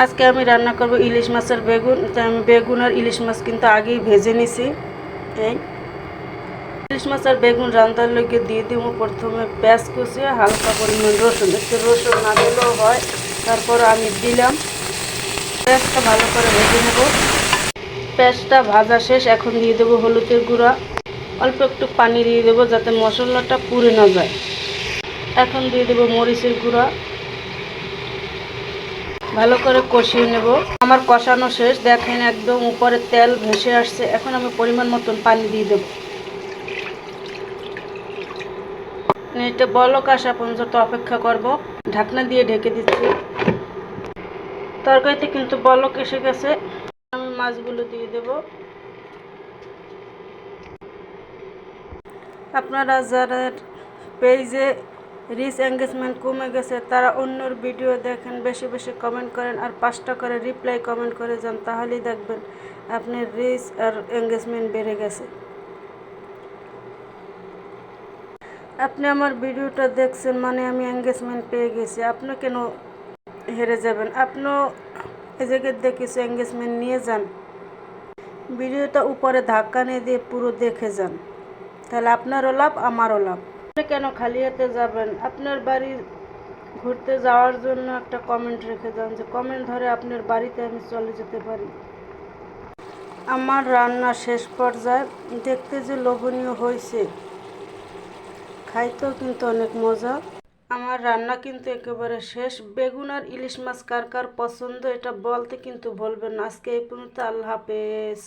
আজকে আমি রান্না করব ইলিশ মাছের বেগুন। আমি বেগুন আর ইলিশ মাছ কিন্তু আগেই ভেজে নিছি। এই ইলিশ মাছ আর বেগুন রান্নার লোকে দিয়ে দিব প্রথমে পেঁয়াজ কুচিয়ে হালকা পরিমাণ রসুন। একটু রসুন না দিলেও হয়। তারপর আমি দিলাম। পেঁয়াজটা ভালো করে ভেজে নেব। পেঁয়াজটা ভাজা শেষ। এখন দিয়ে দেবো হলুদের গুঁড়া। অল্প একটু পানি দিয়ে দেবো যাতে মশলাটা পুড়ে না যায়। এখন দিয়ে দেবো মরিচের গুঁড়া। ভালো করে কষিয়ে নেব। আমার কষানো শেষ, দেখেন একদম উপরে তেল ভেসে আসছে। এখন আমি পরিমাণ মতন পানি দিয়ে দেবো। এটা বলক আসা পর্যন্ত অপেক্ষা করব। ঢাকনা দিয়ে ঢেকে দিচ্ছি। তরকারিতে কিন্তু বলক এসে গেছে। আমি মাছগুলো দিয়ে দেব। আপনারা যারা পেজে রিচ এঙ্গেজমেন্ট কমে গেছে, তারা অন্যর ভিডিও দেখেন, বেশি বেশি কমেন্ট করেন আর পাঁচটা করে রিপ্লাই কমেন্ট করে যান, তাহলেই দেখবেন আপনার রিচ আর এঙ্গেজমেন্ট বেড়ে গেছে। আপনি আমার ভিডিওটা দেখছেন মানে আমি এঙ্গেজমেন্ট পেয়ে গেছি, আপনি কেন হেরে যাবেন? আপনিও এ জায়গায় দেখেছি এঙ্গেজমেন্ট নিয়ে যান, ভিডিওটা উপরে ধাক্কা নিয়ে দিয়ে পুরো দেখে যান, তাহলে আপনারও লাভ, আমারও লাভ। কেন খালি হাতে যাবেন? আপনার বাড়ি ঘুরতে যাওয়ার জন্য একটা কমেন্ট রেখে যান যে কমেন্ট ধরে আপনার বাড়িতে আমি চলে যেতে পারি। আমার রান্না শেষ পর্যায়ে দেখতে যে লোভনীয় হয়েছে, খাইতেও কিন্তু অনেক মজা। আমার রান্না কিন্তু একেবারে শেষ। বেগুন আর ইলিশ মাছ কার কার পছন্দ, এটা বলতে কিন্তু বলবেন আজকে এই পর্যন্ত আল্লাহ হাফেজ।